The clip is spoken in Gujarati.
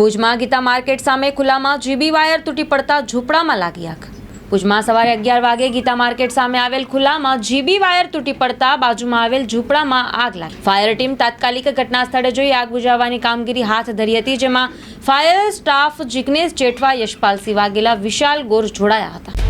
ભુજમાં ગીતા માર્કેટ સામે ખુલ્લામાં જીબી વાયર તૂટી પડતા ઝૂંપડામાં લાગી આગ. ભુજમાં સવારે અગિયાર વાગે ગીતા માર્કેટ સામે આવેલ ખુલ્લામાં જીબી વાયર તૂટી પડતા બાજુમાં આવેલ ઝૂંપડામાં આગ લાગી. ફાયર ટીમ તાત્કાલિક ઘટના સ્થળે જોઈ આગ બુજાવવાની કામગીરી હાથ ધરી હતી, જેમાં ફાયર સ્ટાફ જિગ્નેશ જેઠવા યશપાલસિંહ વાઘેલા વિશાલ ગોર જોડાયા હતા.